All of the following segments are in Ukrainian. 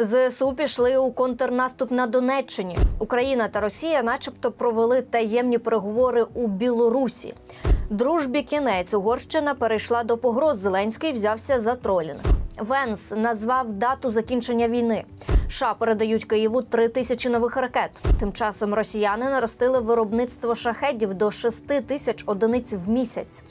ЗСУ пішли у контрнаступ на Донеччині. Україна та Росія, начебто, провели таємні переговори у Білорусі. Дружбі кінець Угорщина перейшла до погроз. Зеленський взявся за тролінг. Венс назвав дату закінчення війни. США передають Києву три тисячі нових ракет. Тим часом росіяни наростили виробництво шахедів до 6 тисяч одиниць в місяць.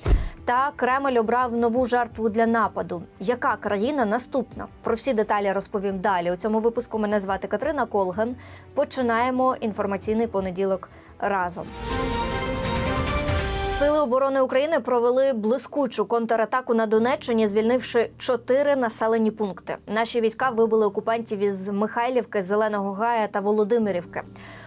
Та Кремль обрав нову жертву для нападу. Яка країна наступна? Про всі деталі розповім далі. У цьому випуску мене звати Катерина Колген. Починаємо інформаційний понеділок разом. Сили оборони України провели блискучу контратаку на Донеччині, звільнивши чотири населені пункти. Наші війська вибили окупантів із Михайлівки, Зеленого Гая та Володимирівки.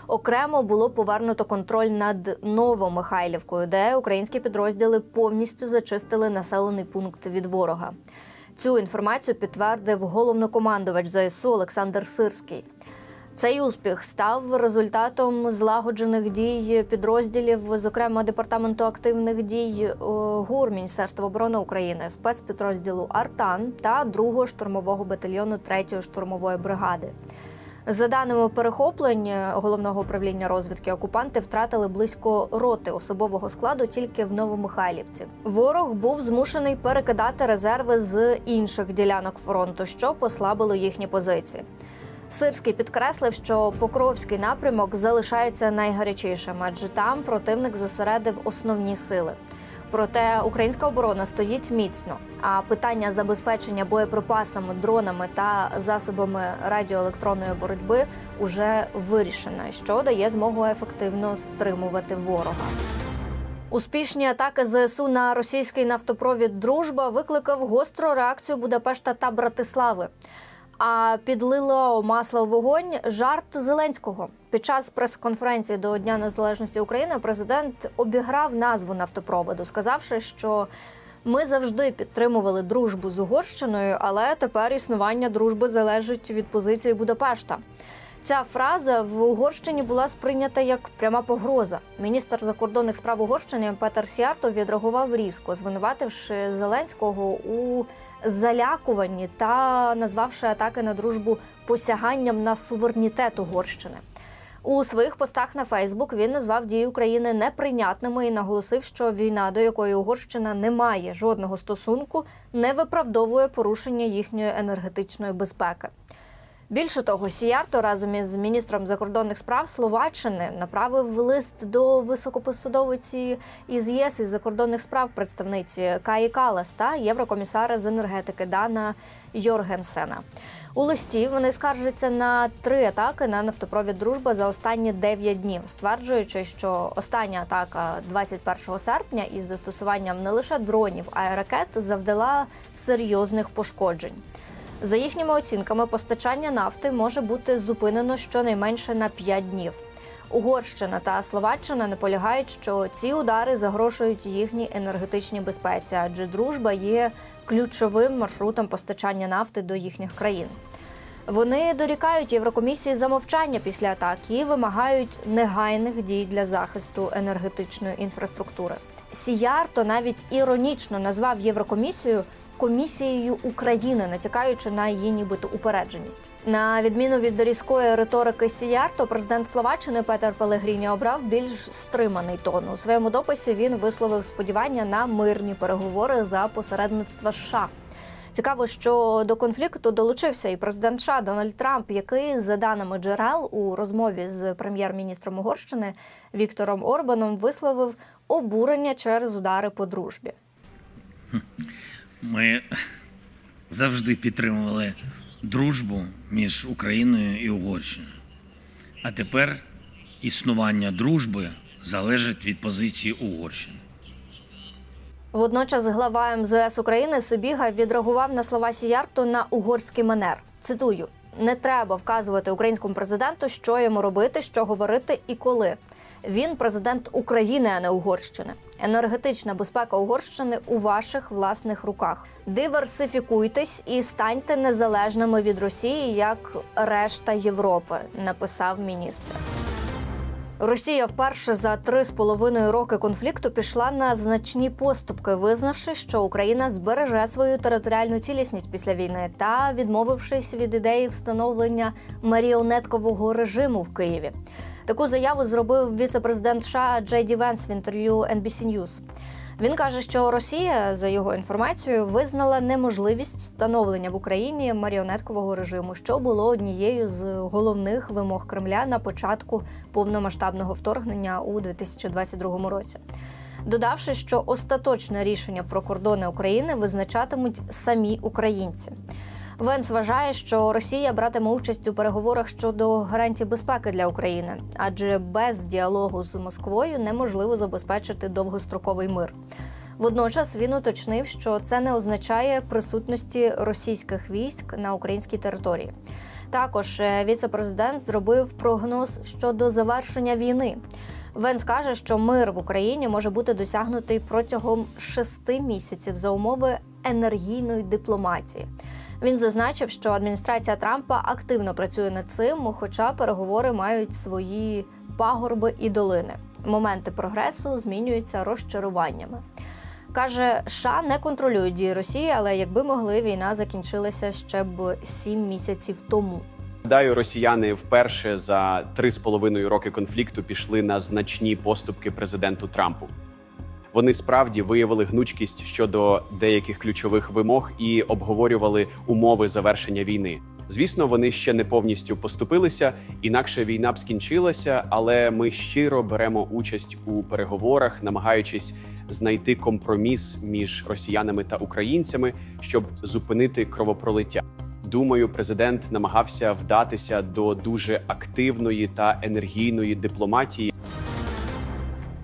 Окремо було повернуто контроль над Новомихайлівкою, де українські підрозділи повністю зачистили населений пункт від ворога. Цю інформацію підтвердив головнокомандувач ЗСУ Олександр Сирський. Цей успіх став результатом злагоджених дій підрозділів, зокрема департаменту активних дій е, ГУР Міністерства оборони України, спецпідрозділу Артан та 2-го штурмового батальйону 3-ї штурмової бригади. За даними перехоплень головного управління розвідки, окупанти втратили близько роти особового складу тільки в Новомихайлівці. Ворог був змушений перекидати резерви з інших ділянок фронту, що послабило їхні позиції. Сирський підкреслив, що Покровський напрямок залишається найгарячішим, адже там противник зосередив основні сили. Проте українська оборона стоїть міцно. А питання забезпечення боєприпасами, дронами та засобами радіоелектронної боротьби уже вирішено, що дає змогу ефективно стримувати ворога. Успішні атаки ЗСУ на російський нафтопровід Дружба викликав гостру реакцію Будапешта та Братислави. А підлило масло в вогонь жарт Зеленського. Під час прес-конференції до Дня Незалежності України президент обіграв назву нафтопроводу, сказавши, що ми завжди підтримували дружбу з Угорщиною, але тепер існування дружби залежить від позиції Будапешта. Ця фраза в Угорщині була сприйнята як пряма погроза. Міністр закордонних справ Угорщини Петер Сіарто відреагував різко, звинувативши Зеленського у залякуванні та назвавши атаки на дружбу посяганням на суверенітет Угорщини. У своїх постах на Фейсбук він назвав дії України неприйнятними і наголосив, що війна, до якої Угорщина не має жодного стосунку, не виправдовує порушення їхньої енергетичної безпеки. Більше того, Сіярто разом із міністром закордонних справ Словаччини направив лист до високопосадовиці із ЄС із закордонних справ представниці Каї Калас та єврокомісара з енергетики Дана Йоргенсена. У листі вони скаржаться на три атаки на нафтопровід Дружба за останні 9 днів, стверджуючи, що остання атака 21 серпня із застосуванням не лише дронів, а й ракет завдала серйозних пошкоджень. За їхніми оцінками, постачання нафти може бути зупинено щонайменше на 5 днів. Угорщина та Словаччина наполягають, що ці удари загрожують їхній енергетичній безпеці, адже дружба є ключовим маршрутом постачання нафти до їхніх країн. Вони дорікають Єврокомісії за мовчання після атаки і вимагають негайних дій для захисту енергетичної інфраструктури. Сіярто навіть іронічно назвав Єврокомісію комісією України, натякаючи на її нібито упередженість. На відміну від різкої риторики Сіярто, президент Словаччини Петер Пелегріні обрав більш стриманий тон. У своєму дописі він висловив сподівання на мирні переговори за посередництва США. Цікаво, що до конфлікту долучився і президент США Дональд Трамп, який, за даними джерел, у розмові з прем'єр-міністром Угорщини Віктором Орбаном висловив обурення через удари по дружбі. Ми завжди підтримували дружбу між Україною і Угорщиною. А тепер існування дружби залежить від позиції Угорщини. Водночас глава МЗС України Сибіга відреагував на слова Сіярто на угорський манер. Цитую: не треба вказувати українському президенту, що йому робити, що говорити і коли. Він президент України, а не Угорщини. Енергетична безпека Угорщини у ваших власних руках. Диверсифікуйтесь і станьте незалежними від Росії, як решта Європи, написав міністр. Росія вперше за три з половиною роки конфлікту пішла на значні поступки, визнавши, що Україна збереже свою територіальну цілісність після війни та відмовившись від ідеї встановлення маріонеткового режиму в Києві. Таку заяву зробив віце-президент США Джей Венс в інтерв'ю NBC News. Він каже, що Росія, за його інформацією, визнала неможливість встановлення в Україні маріонеткового режиму, що було однією з головних вимог Кремля на початку повномасштабного вторгнення у 2022 році. Додавши, що остаточне рішення про кордони України визначатимуть самі українці. Венс вважає, що Росія братиме участь у переговорах щодо гарантій безпеки для України, адже без діалогу з Москвою неможливо забезпечити довгостроковий мир. Водночас він уточнив, що це не означає присутності російських військ на українській території. Також е, віце-президент зробив прогноз щодо завершення війни. Венс каже, що мир в Україні може бути досягнутий протягом шести місяців за умови енергійної дипломатії. Він зазначив, що адміністрація Трампа активно працює над цим, хоча переговори мають свої пагорби і долини. Моменти прогресу змінюються розчаруваннями. Каже, США не контролюють дії Росії, але якби могли, війна закінчилася ще б сім місяців тому. Гадаю, росіяни вперше за три з половиною роки конфлікту пішли на значні поступки президенту Трампу. Вони справді виявили гнучкість щодо деяких ключових вимог і обговорювали умови завершення війни. Звісно, вони ще не повністю поступилися, інакше війна б скінчилася, але ми щиро беремо участь у переговорах, намагаючись знайти компроміс між росіянами та українцями, щоб зупинити кровопролиття. Думаю, президент намагався вдатися до дуже активної та енергійної дипломатії.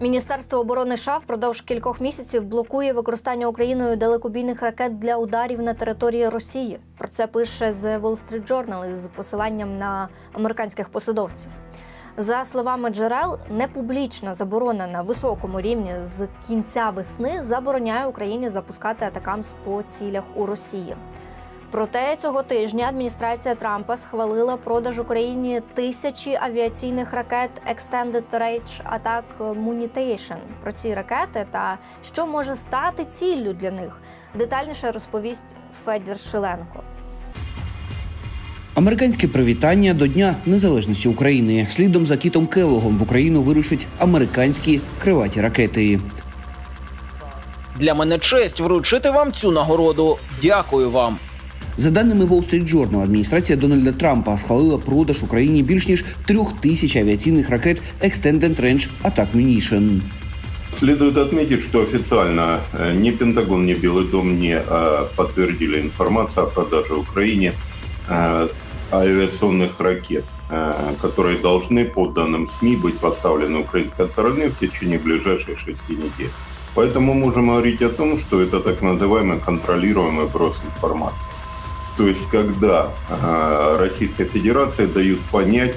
Міністерство оборони США впродовж кількох місяців блокує використання Україною далекобійних ракет для ударів на території Росії. Про це пише The Wall Street Journal з посиланням на американських посадовців. За словами джерел, непублічна заборона на високому рівні з кінця весни забороняє Україні запускати атакамс по цілях у Росії. Проте цього тижня адміністрація Трампа схвалила продаж Україні тисячі авіаційних ракет Extended Range Attack Munition. Про ці ракети та що може стати ціллю для них детальніше розповість Федір Шиленко. Американське привітання до Дня Незалежності України. Слідом за Кітом Келлогом в Україну вирушать американські криваті ракети. Для мене честь вручити вам цю нагороду. Дякую вам. За даними Wall Street Journal, адміністрація Дональда Трампа схвалила продаж Україні більш ніж трьох тисяч авіаційних ракет Extended Range Attack Munition. Следует отметить, что официально э, ни Пентагон, ни Белый дом не э, подтвердили информацию о продаже Украине э, авиационных ракет, э, которые должны, по данным СМИ, быть поставлены украинской стороны в течение ближайших шести недель. Поэтому можем говорить о том, что это так называемый контролируемый брос информации. То есть, когда э, Российской Федерации дают понять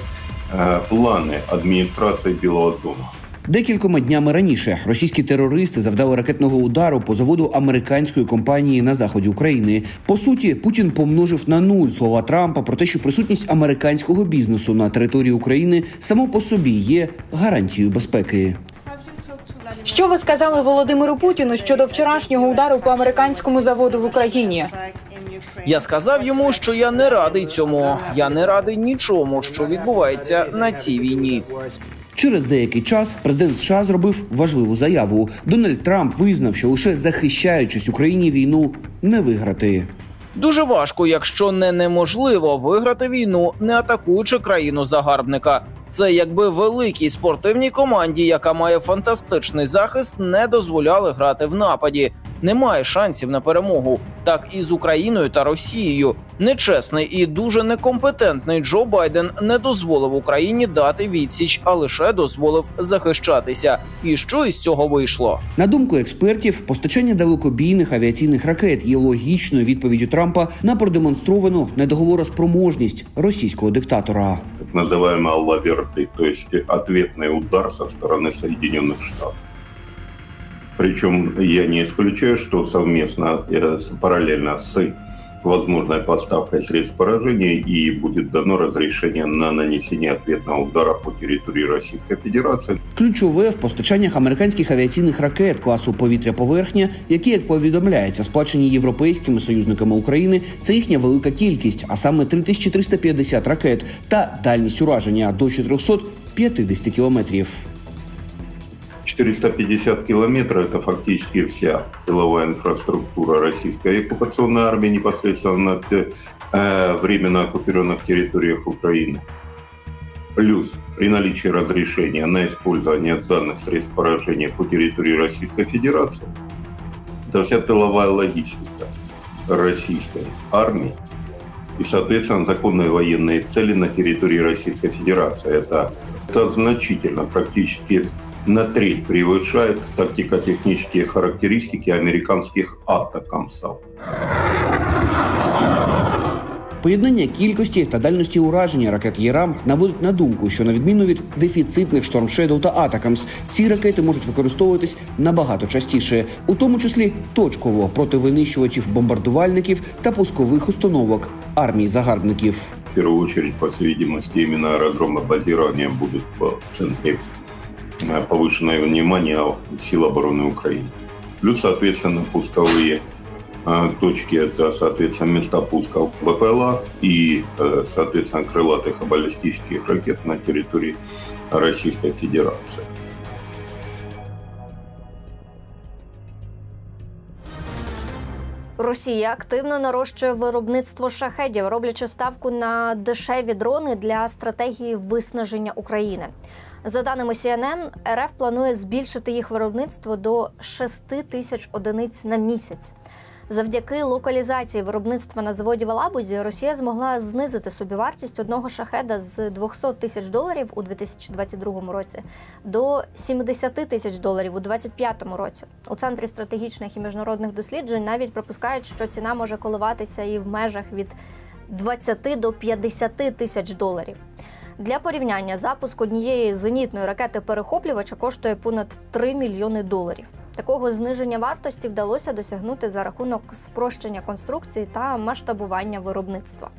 э, планы администрации Белого дома. Декількома днями раніше російські терористи завдали ракетного удару по заводу американської компанії на заході України. По суті, Путін помножив на нуль слова Трампа про те, що присутність американського бізнесу на території України само по собі є гарантією безпеки. Що ви сказали Володимиру Путіну щодо вчорашнього удару по американському заводу в Україні? Я сказав йому, що я не радий цьому. Я не радий нічому, що відбувається на цій війні. Через деякий час президент США зробив важливу заяву. Дональд Трамп визнав, що лише захищаючись Україні війну не виграти. Дуже важко, якщо не неможливо виграти війну, не атакуючи країну загарбника. Це якби великій спортивній команді, яка має фантастичний захист, не дозволяли грати в нападі. Немає шансів на перемогу Так і з Україною та Росією. Нечесний і дуже некомпетентний Джо Байден не дозволив Україні дати відсіч, а лише дозволив захищатися. І що із цього вийшло? На думку експертів, постачання далекобійних авіаційних ракет є логічною відповіддю Трампа на продемонстровану недоговороспроможність російського диктатора. так называемый Аллаверды, то есть ответный удар со стороны Соединенных Штатов. Причем я не исключаю, что совместно, э, параллельно с возможной поставкой средств поражения и будет дано разрешение на нанесение ответного удара по территории Российской Федерации. Ключове в постачаннях американських авіаційних ракет класу повітря-поверхня, які, як повідомляється, сплачені європейськими союзниками України, це їхня велика кількість, а саме 3350 ракет та дальність ураження до 450 кілометрів. 450 километров – это фактически вся тыловая инфраструктура российской оккупационной армии непосредственно на э, временно оккупированных территориях Украины. Плюс при наличии разрешения на использование данных средств поражения по территории Российской Федерации, это вся тыловая логистика российской армии и, соответственно, законные военные цели на территории Российской Федерации. Это, это значительно, практически на треть превышает тактико-технические характеристики американских автокомсов. Поєднання кількості та дальності ураження ракет ЄРАМ наводить на думку, що на відміну від дефіцитних Storm Shadow та Атакамс, ці ракети можуть використовуватись набагато частіше, у тому числі точково проти винищувачів бомбардувальників та пускових установок армії загарбників. В первую очередь, по всей видимости, именно аэродромы базирования будут в центре э, повышенное внимание сил обороны Украины. Плюс, соответственно, пусковые э, точки – это, соответственно, места пуска БПЛА и, э, соответственно, крылатых и баллистических ракет на территории Российской Федерации. Росія активно нарощує виробництво шахедів, роблячи ставку на дешеві дрони для стратегії виснаження України. За даними CNN, РФ планує збільшити їх виробництво до 6 тисяч одиниць на місяць. Завдяки локалізації виробництва на заводі в Алабузі Росія змогла знизити собівартість одного шахеда з 200 тисяч доларів у 2022 році до 70 тисяч доларів у 2025 році. У центрі стратегічних і міжнародних досліджень навіть припускають, що ціна може коливатися і в межах від 20 до 50 тисяч доларів. Для порівняння запуск однієї зенітної ракети перехоплювача коштує понад 3 мільйони доларів. Такого зниження вартості вдалося досягнути за рахунок спрощення конструкції та масштабування виробництва.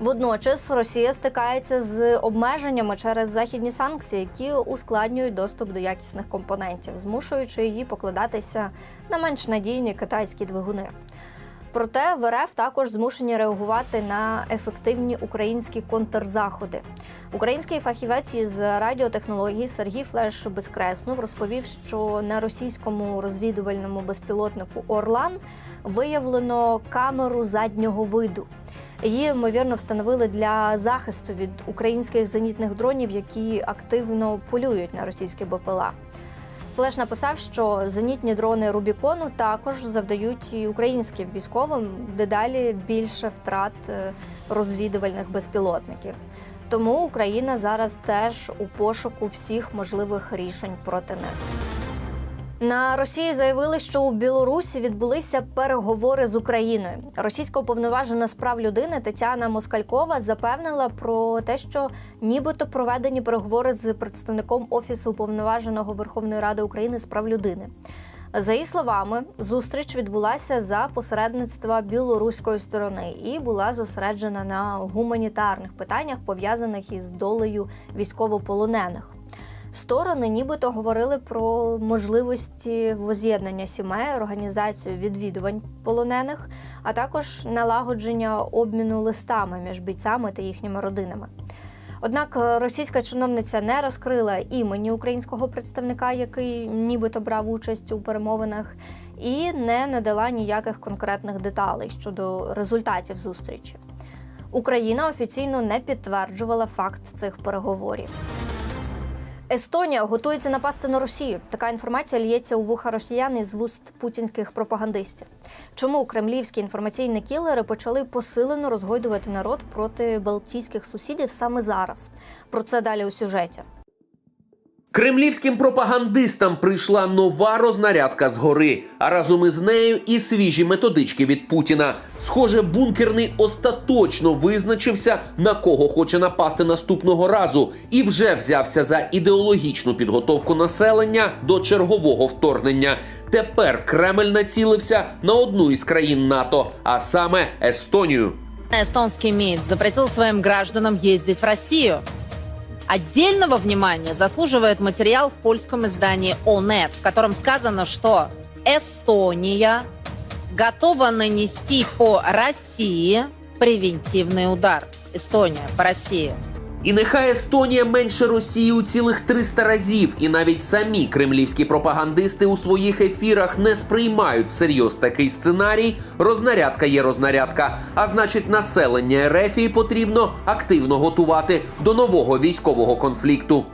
Водночас Росія стикається з обмеженнями через західні санкції, які ускладнюють доступ до якісних компонентів, змушуючи її покладатися на менш надійні китайські двигуни. Проте в РФ також змушені реагувати на ефективні українські контрзаходи. Український фахівець із радіотехнологій Сергій Флеш Безкреснов розповів, що на російському розвідувальному безпілотнику Орлан виявлено камеру заднього виду. Її ймовірно встановили для захисту від українських зенітних дронів, які активно полюють на російські БПЛА. Флеш написав, що зенітні дрони Рубікону також завдають і українським військовим дедалі більше втрат е, розвідувальних безпілотників. Тому Україна зараз теж у пошуку всіх можливих рішень проти них. На Росії заявили, що у Білорусі відбулися переговори з Україною. Російська уповноважена з прав людини Тетяна Москалькова запевнила про те, що нібито проведені переговори з представником офісу уповноваженого Верховної Ради України з прав людини. За її словами, зустріч відбулася за посередництва білоруської сторони і була зосереджена на гуманітарних питаннях, пов'язаних із долею військовополонених. Сторони нібито говорили про можливості воз'єднання сімей, організацію відвідувань полонених, а також налагодження обміну листами між бійцями та їхніми родинами. Однак е, російська чиновниця не розкрила імені українського представника, який нібито брав участь у перемовинах, і не надала ніяких конкретних деталей щодо результатів зустрічі. Україна офіційно не підтверджувала факт цих переговорів. Естонія готується напасти на Росію. Така інформація лється у вуха росіян із вуст путінських пропагандистів. Чому кремлівські інформаційні кілери почали посилено розгойдувати народ проти балтійських сусідів саме зараз? Про це далі у сюжеті. Кремлівським пропагандистам прийшла нова рознарядка згори, а разом із нею і свіжі методички від Путіна. Схоже, бункерний остаточно визначився, на кого хоче напасти наступного разу, і вже взявся за ідеологічну підготовку населення до чергового вторгнення. Тепер Кремль націлився на одну із країн НАТО, а саме Естонію. Эстонский МИД запретил своим гражданам ездить в Россию. Отдельного внимания заслуживает материал в польском издании ОНЕТ, в котором сказано, что Эстония готова нанести по России превентивный удар. Эстония по России. І нехай Естонія менше Росії у цілих 300 разів, і навіть самі кремлівські пропагандисти у своїх ефірах не сприймають всерйоз такий сценарій. Рознарядка є рознарядка. А значить, населення Ерефії потрібно активно готувати до нового військового конфлікту.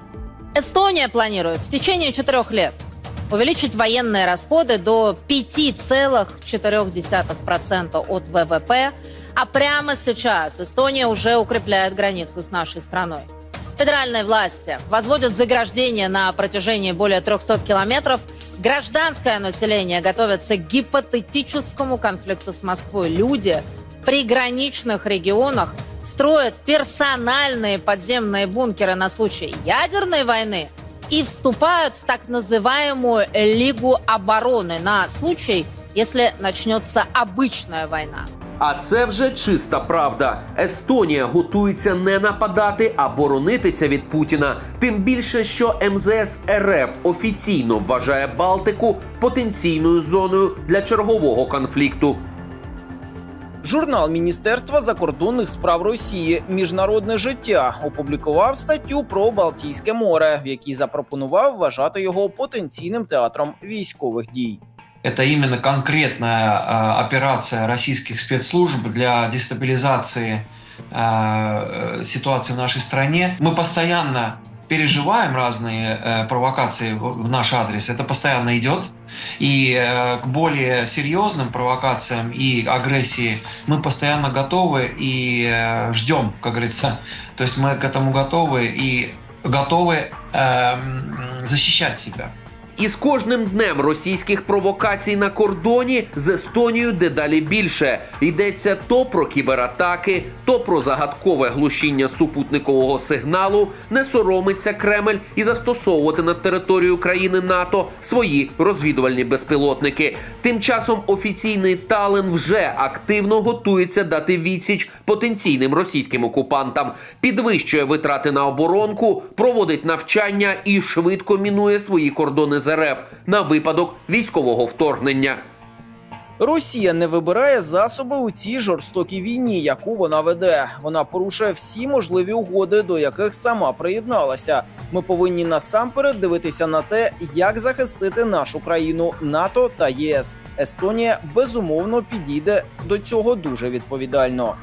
Эстония планирует в течение четырех лет увеличить военные расходы до 5,4% от ВВП, а прямо сейчас Эстония уже укрепляет границу с нашей страной. Федеральные власти возводят заграждения на протяжении более 300 километров. Гражданское население готовится к гипотетическому конфликту с Москвой. Люди в приграничных регионах строят персональные подземные бункеры на случай ядерной войны и вступают в так называемую Лигу обороны на случай, если начнется обычная война. А це вже чиста правда. Естонія готується не нападати, а боронитися від Путіна. Тим більше, що МЗС РФ офіційно вважає Балтику потенційною зоною для чергового конфлікту. Журнал Міністерства закордонних справ Росії Міжнародне життя опублікував статтю про Балтійське море, в якій запропонував вважати його потенційним театром військових дій. Это именно конкретная э, операция российских спецслужб для дестабилизации э, ситуации в нашей стране. Мы постоянно переживаем разные э, провокации в, в наш адрес. Это постоянно идет. И э, к более серьезным провокациям и агрессии мы постоянно готовы и э, ждем, как говорится. То есть мы к этому готовы и готовы э, защищать себя. І з кожним днем російських провокацій на кордоні з Естонією дедалі більше. Йдеться то про кібератаки, то про загадкове глушіння супутникового сигналу. Не соромиться Кремль і застосовувати на територію країни НАТО свої розвідувальні безпілотники. Тим часом офіційний Тален вже активно готується дати відсіч потенційним російським окупантам, підвищує витрати на оборонку, проводить навчання і швидко мінує свої кордони з РФ на випадок військового вторгнення. Росія не вибирає засоби у цій жорстокій війні, яку вона веде. Вона порушує всі можливі угоди, до яких сама приєдналася. Ми повинні насамперед дивитися на те, як захистити нашу країну НАТО та ЄС. Естонія безумовно підійде до цього дуже відповідально.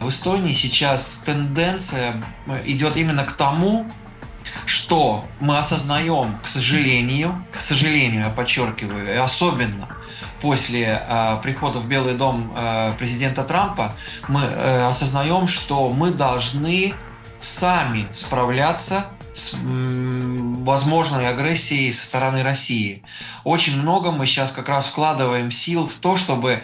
В Эстонии сейчас тенденция идет именно к тому, что мы осознаем, к сожалению, к сожалению, я подчеркиваю, и особенно после э, прихода в Белый дом э, президента Трампа, мы э, осознаем, что мы должны сами справляться с возможной агрессией со стороны России. Очень много мы сейчас как раз вкладываем сил в то, чтобы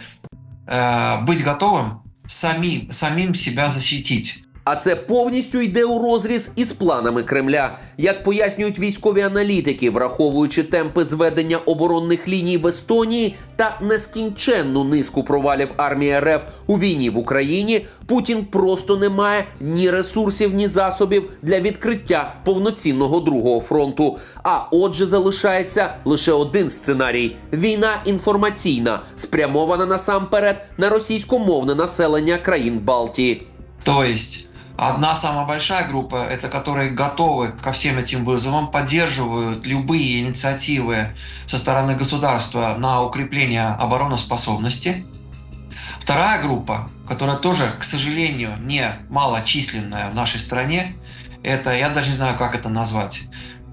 э, быть готовым самим, самим себя защитить. А це повністю йде у розріз із планами Кремля. Як пояснюють військові аналітики, враховуючи темпи зведення оборонних ліній в Естонії та нескінченну низку провалів армії РФ у війні в Україні, Путін просто не має ні ресурсів, ні засобів для відкриття повноцінного другого фронту. А отже, залишається лише один сценарій: війна інформаційна, спрямована насамперед на російськомовне населення країн Балтії. То есть одна самая большая группа, это которые готовы ко всем этим вызовам, поддерживают любые инициативы со стороны государства на укрепление обороноспособности. Вторая группа, которая тоже, к сожалению, не малочисленная в нашей стране, это, я даже не знаю, как это назвать,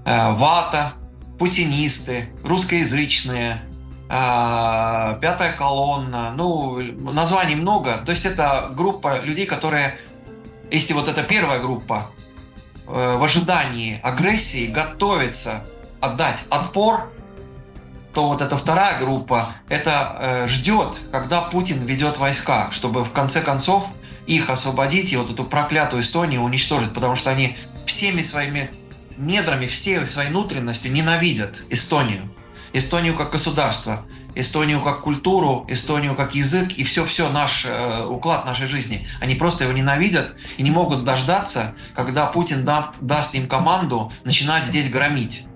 э, вата, путинисты, русскоязычные, э, пятая колонна, ну, названий много. То есть это группа людей, которые, если вот эта первая группа э, в ожидании агрессии готовится отдать отпор, то вот эта вторая группа это э, ждет, когда Путин ведет войска, чтобы в конце концов их освободить и вот эту проклятую Эстонию уничтожить, потому что они всеми своими недрами, всей своей внутренностью ненавидят Эстонию. Эстонию как государство, Эстонию как культуру, Эстонию как язык и все-все наш э, уклад нашей жизни. Они просто его ненавидят и не могут дождаться, когда Путин да- даст им команду начинать здесь громить.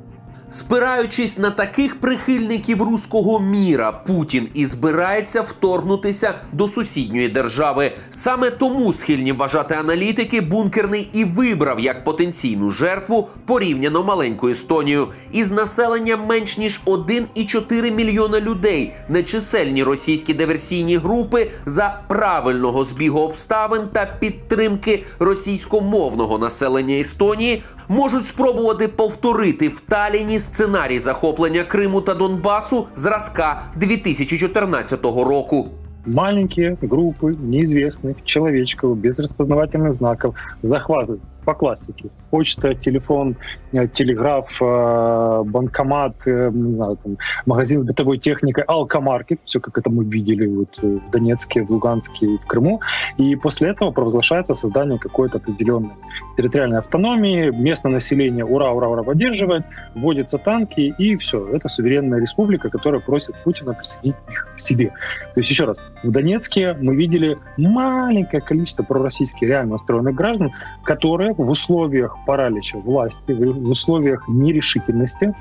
Спираючись на таких прихильників руського міра, Путін і збирається вторгнутися до сусідньої держави. Саме тому схильні вважати аналітики бункерний і вибрав як потенційну жертву порівняно маленьку Естонію. Із населенням менш ніж 1,4 мільйона людей нечисельні російські диверсійні групи за правильного збігу обставин та підтримки російськомовного населення Естонії можуть спробувати повторити в Таліні сценарій захоплення Криму та Донбасу зразка 2014 року. маленькие группы неизвестных человечков без распознавательных знаков захватывают по классике. Почта, телефон, э, телеграф, э, банкомат, э, не знаю, там, магазин с бытовой техникой, алкомаркет, все как это мы видели вот в Донецке, в Луганске и в Крыму. И после этого провозглашается создание какой-то определенной территориальной автономии, местное население ура, ура, ура поддерживает, вводятся танки, и все. Это суверенная республика, которая просит Путина присоединить их к себе. То есть, еще раз, в Донецке мы видели маленькое количество пророссийских реально настроенных граждан, которые в условиях паралича власти, в условиях нерешительности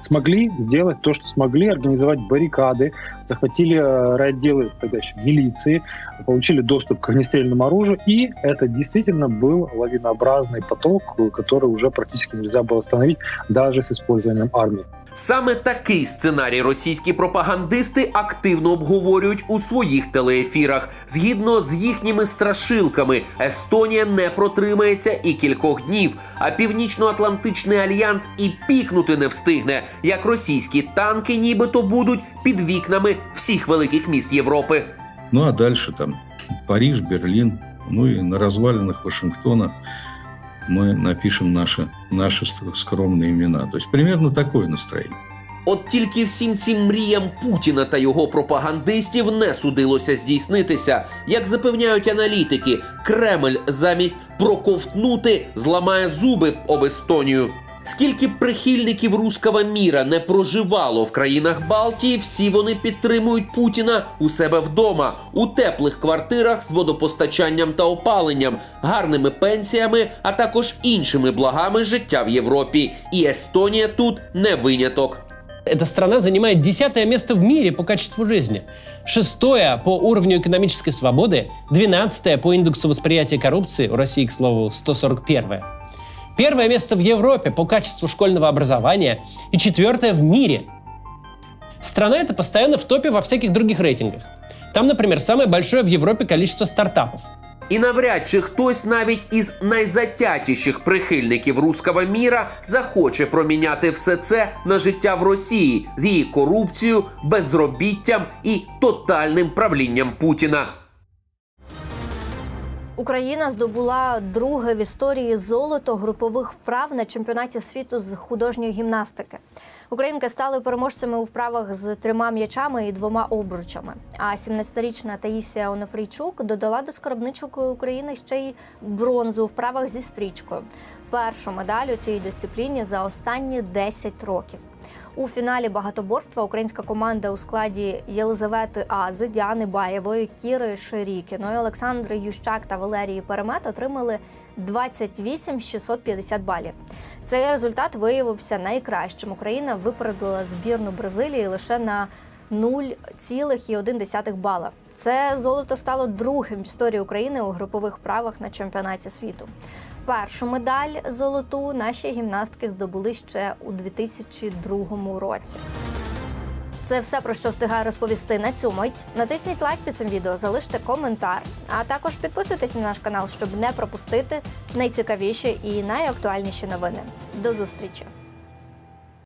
смогли сделать то, что смогли, организовать баррикады, захватили э, райотделы тогда еще милиции, получили доступ к огнестрельному оружию, и это действительно был лавинообразный поток, который уже практически нельзя было остановить даже с использованием армии. Саме такий сценарій російські пропагандисти активно обговорюють у своїх телеефірах. Згідно з їхніми страшилками, Естонія не протримається і кількох днів, а Північно-Атлантичний альянс і пікнути не встигне, як російські танки нібито будуть під вікнами всіх великих міст Європи. Ну а дальше там Париж, Берлин, ну и на развалинах Вашингтона мы напишем наши, наши скромные имена. То есть примерно такое настроение. От тільки всім цим мріям Путіна та його пропагандистів не судилося здійснитися. Як запевняють аналітики, Кремль замість проковтнути зламає зуби об Естонію. Скільки б прихильників руского міра не проживало в країнах Балтії, всі вони підтримують Путіна у себе вдома, у теплих квартирах з водопостачанням та опаленням, гарними пенсіями, а також іншими благами життя в Європі. І Естонія тут не виняток. Эта страна занимает десятое место в мире по качеству жизни, шестое по уровню экономической свободы, двенадцатое по индексу восприятия коррупции, у России, к слову, 141 Первое место в Европе по качеству школьного образования и четвертое в мире. Страна эта постоянно в топе во всяких других рейтингах. Там, например, самое большое в Европе количество стартапов. І навряд чи хтось навіть із найзатятіших прихильників руского міра захоче проміняти все це на життя в Росії з її корупцією, безробіттям і тотальним правлінням Путіна. Україна здобула друге в історії золото групових вправ на чемпіонаті світу з художньої гімнастики. Українки стали переможцями у вправах з трьома м'ячами і двома обручами. А 17-річна Таїсія Онофрійчук додала до скарбничок України ще й бронзу у вправах зі стрічкою. Першу медаль у цій дисципліні за останні 10 років. У фіналі багатоборства українська команда у складі Єлизавети Ази, Діани Баєвої, Кіри Ширікіної, Олександри Ющак та Валерії Перемет отримали 28 650 балів. Цей результат виявився найкращим. Україна випередила збірну Бразилії лише на 0,1 бала. Це золото стало другим в історії України у групових вправах на чемпіонаті світу. Першу медаль золоту наші гімнастки здобули ще у 2002 році. Це все про що встигаю розповісти на цю мить. Натисніть лайк під цим відео, залиште коментар, а також підписуйтесь на наш канал, щоб не пропустити найцікавіші і найактуальніші новини. До зустрічі!